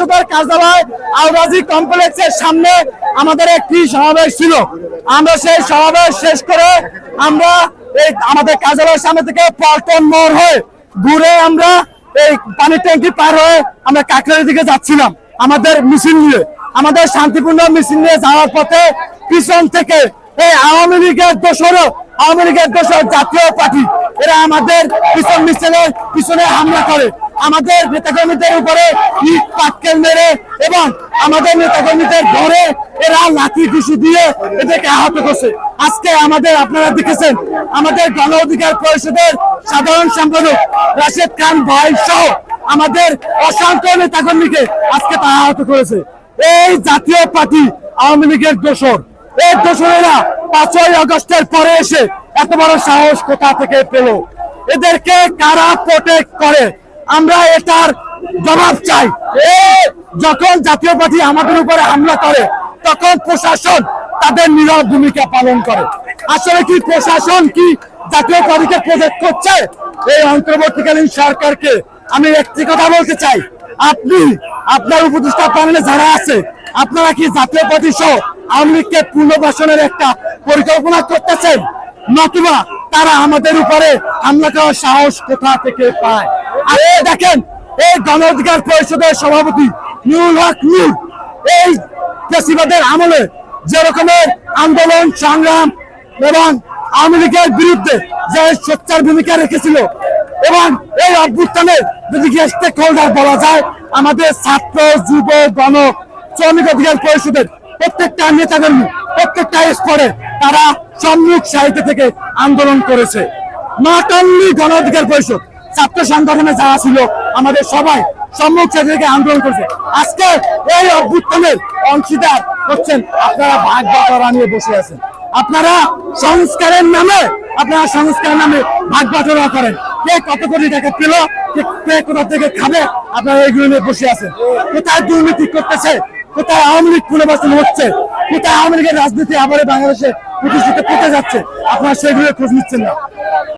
পরিষদের কার্যালয় আলবাজি কমপ্লেক্সের সামনে আমাদের একটি সমাবেশ ছিল। আমরা সেই সমাবেশ শেষ করে আমরা এই আমাদের কার্যালয়ের সামনে থেকে পল্টন মোড় হয়ে ঘুরে আমরা এই পানির ট্যাঙ্কি পার হয়ে আমরা কাকড়ার দিকে যাচ্ছিলাম আমাদের মিছিল নিয়ে। আমাদের শান্তিপূর্ণ মিছিল নিয়ে যাওয়ার পথে পিছন থেকে এই আওয়ামী লীগের দোসরও, আওয়ামী লীগের দোসর জাতীয় পার্টি, এরা আমাদের পিছন মিছিলের পিছনে হামলা করে। আমাদের নেতাকর্মীদের উপরে ইট পাটকেল মেরে এবং আমাদের নেতাকর্মীদের ধরে এরা লাঠি ঘুষি দিয়ে এদেরকে আহত করছে। আজকে আমাদের আপনারা দেখেছেন, আমাদের গণ অধিকার পরিষদের সাধারণ সম্পাদক রাশেদ খান ভাই সহ আমাদের অসংখ্য নেতাকর্মীকে আজকে তারা আহত করেছে। এই জাতীয় পার্টি আওয়ামী লীগের দোসর এই দোসরেরা পাঁচই আগস্টের পরে এসে এত বড় সাহস কোথা থেকে পেল? এদেরকে কারা প্রোটেক্ট করে? আমরা এটার জবাব চাই। যখন জাতীয় পার্টি আমাদের উপরে হামলা করে, তখন প্রশাসন তাদের নীরব ভূমিকা পালন করে। আসলে কি প্রশাসন কি জাতীয় পার্টিকে প্রোটেক্ট করছে? এই অন্তর্বর্তীকালীন সরকারকে আমি একটি কথা বলতে চাই। আপনি, আপনার উপদেষ্টা প্যানেলে যারা আছে, আপনারা কি জাতীয় পার্টি সহ আওয়ামী লীগকে পুনর্বাসনের একটা পরিকল্পনা করতেছেন? নতুবা তারা আমাদের উপরে হামলা করার সাহস কোথা থেকে পায়? আর দেখেন, এই গণ অধিকার পরিষদের সভাপতি নুরুল হক নূর, এই ফেসিবাদের আমলে যে রকমের আন্দোলন, সংগ্রাম এবং আওয়ামী লীগের বিরুদ্ধে যে সোচ্চার ভূমিকা রেখেছিল এবং এই অভ্যুত্থানে যদি স্টেক হোল্ডার বলা যায়, আমাদের ছাত্র, যুব, গণ, শ্রমিক অধিকার পরিষদের প্রত্যেকটা নেতাকর্মী, প্রত্যেকটা স্তরে তারা সম্মুখ সাহিত্য থেকে আন্দোলন করেছে। অনলি গণ অধিকার পরিষদ, ছাত্র সংগঠনে যারা ছিল, আমাদের সবাই সম্মুখ সাহিত্য থেকে আন্দোলন করেছে। আজকে এই অভ্যুত্থানের অংশীদার হচ্ছেন আপনারা ভাগ নিয়ে বসে আছেন। আপনারা সংস্কারের নামে, আপনারা সংস্কারের নামে ভাগ বাটোয়ারা করেন। কে কত কোটি টাকা পেল, কে কোথা থেকে খাবে, আপনারা এইগুলো নিয়ে বসে আছেন। কোথায় দুর্নীতি করতেছে, কোথায় আওয়ামী লীগ পুনর্বাসন হচ্ছে কোথায় আওয়ামী লীগের রাজনীতি আবার বাংলাদেশে প্রতিষ্ঠিত করতে যাচ্ছে। আপনারা সেগুলো খোঁজ নিচ্ছেন না।